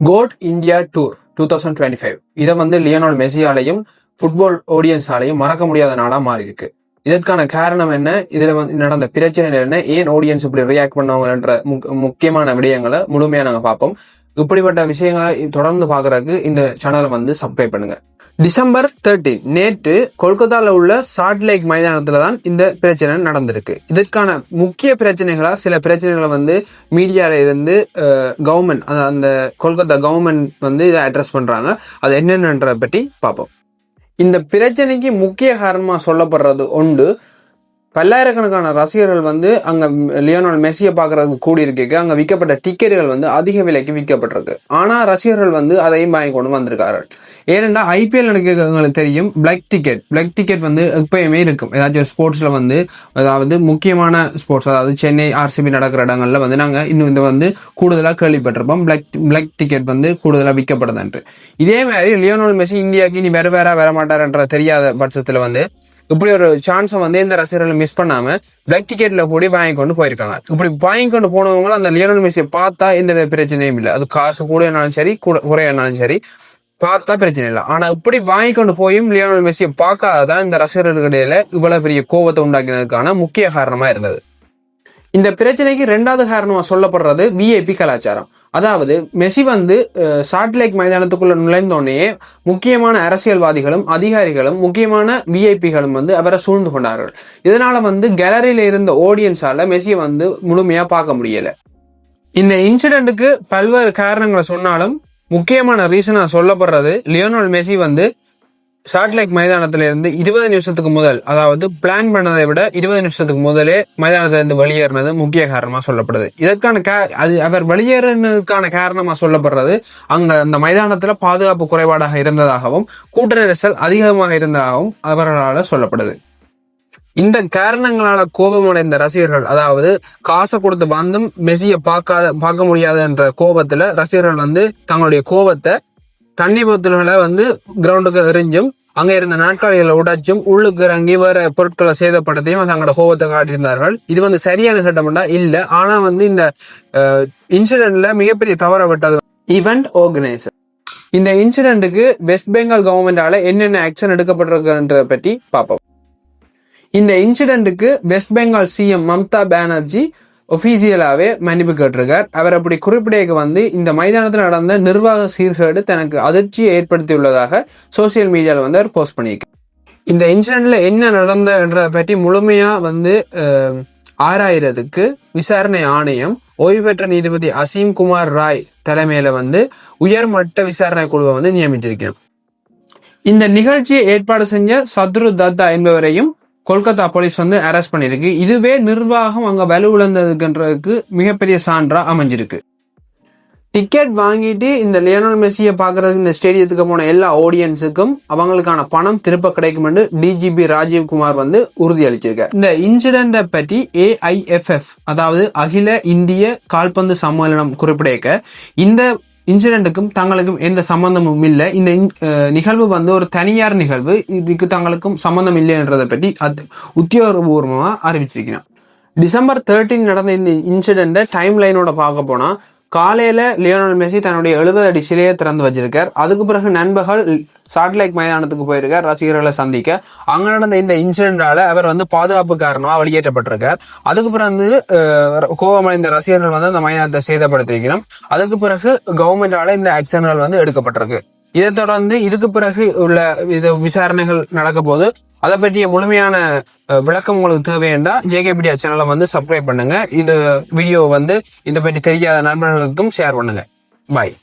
GOAT India tour two thousand twenty five இதை வந்து Lionel மெஸ்ஸியாலையும் football ஆடியன்ஸாலையும் மறக்க முடியாத நாளாக மாறி இருக்கு இதற்கான காரணம் என்ன? இதில் வந்து நடந்த பிரச்சனை என்ன? ஏன் ஆடியன்ஸ் இப்படி ரியாக்ட் பண்ணவங்கன்ற முக்கியமான விடயங்களை முழுமையாக நாங்கள் பார்ப்போம். இப்படிப்பட்ட விஷயங்களை தொடர்ந்து பார்க்கறதுக்கு இந்த சேனலை வந்து சப்ஸ்கிரைப் பண்ணுங்க. டிசம்பர் தேர்ட்டீன் நேற்று கொல்கத்தாவில் உள்ள சால்ட் லேக் மைதானத்தில் தான் இந்த பிரச்சனை நடந்திருக்கு. இதற்கான முக்கிய பிரச்சனைகளா சில பிரச்சனைகளை வந்து மீடியாவில் இருந்து கவர்மெண்ட் அந்த கொல்கத்தா கவர்மெண்ட் வந்து இதை அட்ரஸ் பண்ணுறாங்க அது என்னென்னன்றதை பற்றி பார்ப்போம். இந்த பிரச்சனைக்கு முக்கிய காரணமாக சொல்லப்படுறது உண்டு பல்லாயிரக்கணக்கான ரசிகர்கள் வந்து அங்கே லியோனால் மெஸ்ஸியை பார்க்கறதுக்கு கூடி அங்கே விற்கப்பட்ட டிக்கெட்டுகள் வந்து அதிக விலைக்கு விற்கப்பட்டிருக்கு. ஆனால் ரசிகர்கள் வந்து அதையும் வாங்கி கொண்டு வந்திருக்கார்கள். ஏனென்றா ஐபிஎல் நடக்கிறவங்களுக்கு தெரியும் பிளாக் டிக்கெட். பிளாக் டிக்கெட் வந்து எப்பயுமே இருக்கும். ஏதாச்சும் ஒரு வந்து அதாவது முக்கியமான ஸ்போர்ட்ஸ் அதாவது சென்னை ஆர்சிபி நடக்கிற இடங்கள்ல வந்து நாங்கள் இன்னும் இதை வந்து கூடுதலாக கேள்விப்பட்டிருப்போம். பிளாக் பிளாக் டிக்கெட் வந்து கூடுதலாக விற்கப்படுதுன்ட்டு. இதே மாதிரி லியோனால் மெஸ்ஸி இந்தியாவுக்கு இனி வேறு வேற வர மாட்டார்ன்ற தெரியாத பட்சத்தில் வந்து இப்படி ஒரு சான்ஸை வந்து இந்த ரசிகர்கள் மிஸ் பண்ணாம பிளாக் டிக்கெட்ல கூடி வாங்கி கொண்டு போயிருக்காங்க. இப்படி வாங்கி கொண்டு போனவங்களும் அந்த லியோனல் மெஸ்ஸியை பார்த்தா எந்த பிரச்சனையும் இல்லை. அது காசு கூடனாலும் சரி கூட குறையானாலும் சரி பார்த்தா பிரச்சனை இல்லை. ஆனா இப்படி வாங்கி கொண்டு போயும் லியோனல் மெஸ்ஸியை பார்க்காததான் இந்த ரசிகர்களுக்கு இடையில இவ்வளவு பெரிய கோபத்தை உண்டாக்கினதுக்கான முக்கிய காரணமா இருந்தது. இந்த பிரச்சனைக்கு ரெண்டாவது காரணமா சொல்லப்படுறது விஐபி கலாச்சாரம். அதாவது மெஸ்ஸி வந்து சாட்லைக் மைதானத்துக்குள்ள நுழைந்தோடனே முக்கியமான அரசியல்வாதிகளும் அதிகாரிகளும் முக்கியமான விஐபிகளும் வந்து அவரை சூழ்ந்து கொண்டார்கள். இதனால வந்து கேலரியில இருந்த ஆடியன்ஸால மெஸ்ஸியை வந்து முழுமையா பார்க்க முடியல. இந்த இன்சிடென்ட்டுக்கு பல்வேறு காரணங்களை சொன்னாலும் முக்கியமான ரீசனாக சொல்லப்படுறது லியோனல் மெஸ்ஸி வந்து சாட்டிலைட் மைதானத்திலிருந்து இருபது நிமிஷத்துக்கு முதல் அதாவது பிளான் பண்ணதை விட இருபது நிமிஷத்துக்கு முதலே மைதானத்திலிருந்து வெளியேறினது முக்கிய காரணமாக சொல்லப்படுது. இதற்கான கே அது அவர் வெளியேறினதுக்கான காரணமாக சொல்லப்படுறது அங்கே அந்த மைதானத்தில் பாதுகாப்பு குறைபாடாக இருந்ததாகவும் கூட்ட நெரிசல் அதிகமாக இருந்ததாகவும் அவர்களால் சொல்லப்படுது. இந்த காரணங்களால கோபமடைந்த ரசிகர்கள் அதாவது காசை கொடுத்து வந்தும் மெஸ்ஸியை பார்க்காத பார்க்க முடியாதுன்ற கோபத்துல ரசிகர்கள் வந்து தங்களுடைய கோபத்தை தண்ணி போத்தல்களை வந்து கிரவுண்டுக்கு எரிஞ்சும் அங்க இருந்த நாட்காலிகளை உடைச்சும் உள்ளுக்கு இறங்கி வேற பொருட்களை சேதப்படுத்தியும் தங்களோட கோபத்தை காட்டியிருந்தார்கள். இது வந்து சரியான சட்டம்டா இல்ல. ஆனா வந்து இந்த இன்சிடென்ட்ல மிகப்பெரிய தவற விட்டது. ஈவெண்ட் ஆர்கனைசர் இந்த இன்சிடென்ட்டுக்கு வெஸ்ட் பெங்கால் கவர்மெண்டால என்னென்ன ஆக்ஷன் எடுக்கப்பட்டிருக்குன்றத பற்றி பார்ப்போம். இந்த இன்சிடென்ட்டுக்கு வெஸ்ட் பெங்கால் சிஎம் மம்தா பானர்ஜி ஒஃபீஷியலாகவே மன்னிப்பு கேட்டிருக்கார். அவர் அப்படி குறிப்பிடைக்கு வந்து இந்த மைதானத்தில் நடந்த நிர்வாக சீர்கேடு தனக்கு அதிர்ச்சியை ஏற்படுத்தியுள்ளதாக சோசியல் மீடியாவில் வந்து அவர் போஸ்ட் பண்ணியிருக்கார். இந்த இன்சிடெண்ட்டில் என்ன நடந்தன்றத பற்றி முழுமையாக வந்து ஆராயிறதுக்கு விசாரணை ஆணையம் ஓய்வு பெற்ற நீதிபதி அசீம் குமார் ராய் தலைமையில் வந்து உயர்மட்ட விசாரணை குழுவை வந்து நியமிச்சிருக்கிறோம் இந்த நிகழ்ச்சியை ஏற்பாடு செஞ்ச சத்ரு தத்தா என்பவரையும் கொல்கத்தா போலீஸ் வந்து அரெஸ்ட் பண்ணியிருக்கு. இதுவே நிர்வாகம் அங்கே வலுவிழந்ததுக்குன்றதுக்கு மிகப்பெரிய சான்றா அமைஞ்சிருக்கு. டிக்கெட் வாங்கிட்டு இந்த லியோனல் மெஸ்ஸியை பார்க்கறதுக்கு இந்த ஸ்டேடியத்துக்கு போன எல்லா ஆடியன்ஸுக்கும் அவங்களுக்கான பணம் திருப்ப கிடைக்கும் என்று டிஜிபி ராஜீவ் குமார் வந்து உறுதியளிச்சிருக்கார். இந்த இன்சிடென்ட்டை பற்றி ஏஐஎஃப்எஃப் அதாவது அகில இந்திய கால்பந்து சம்மேளனம் குறிப்பிடக்க இந்த இன்சிடென்ட்டுக்கும் தங்களுக்கும் எந்த சம்பந்தமும் இல்லை. இந்த இன்- அஹ் நிகழ்வு வந்து ஒரு தனியார் நிகழ்வு. இதுக்கு தங்களுக்கும் சம்பந்தம் இல்லைன்றதை பற்றி அது உத்தியோகபூர்வமா அறிவிச்சிருக்கிறோம். டிசம்பர் தேர்ட்டீன் நடந்த இந்த இன்சிடெண்ட்டை டைம் லைனோட பார்க்க போனா காலையில லியோனல் மெஸ்ஸி தன்னுடைய எழுபது அடி சிலையை திறந்து வச்சிருக்கார். அதுக்கு பிறகு நண்பர்கள் சாட்டிலைட் மைதானத்துக்கு போயிருக்கார் ரசிகர்களை சந்திக்க. அங்க நடந்த இந்த இன்சிடென்டால அவர் வந்து பாதுகாப்பு காரணமா வெளியேற்றப்பட்டிருக்கார். அதுக்கு பிறகு வந்து, அஹ், கோபமடைந்த ரசிகர்கள் வந்து அந்த மைதானத்தை சேதப்படுத்திருக்கணும் அதுக்கு பிறகு கவர்மெண்டால இந்த ஆக்ஷன்கள் வந்து எடுக்கப்பட்டிருக்கு. இதை தொடர்ந்து இதுக்கு பிறகு உள்ள இது விசாரணைகள் நடக்க போது அதை பற்றிய முழுமையான விளக்கம் உங்களுக்கு தேவையண்டா ஜேகேபிடியா சேனலை வந்து சப்ஸ்கிரைப் பண்ணுங்கள் இந்த வீடியோ வந்து இதை பற்றி தெரியாத நண்பர்களுக்கும் ஷேர் பண்ணுங்கள் பாய்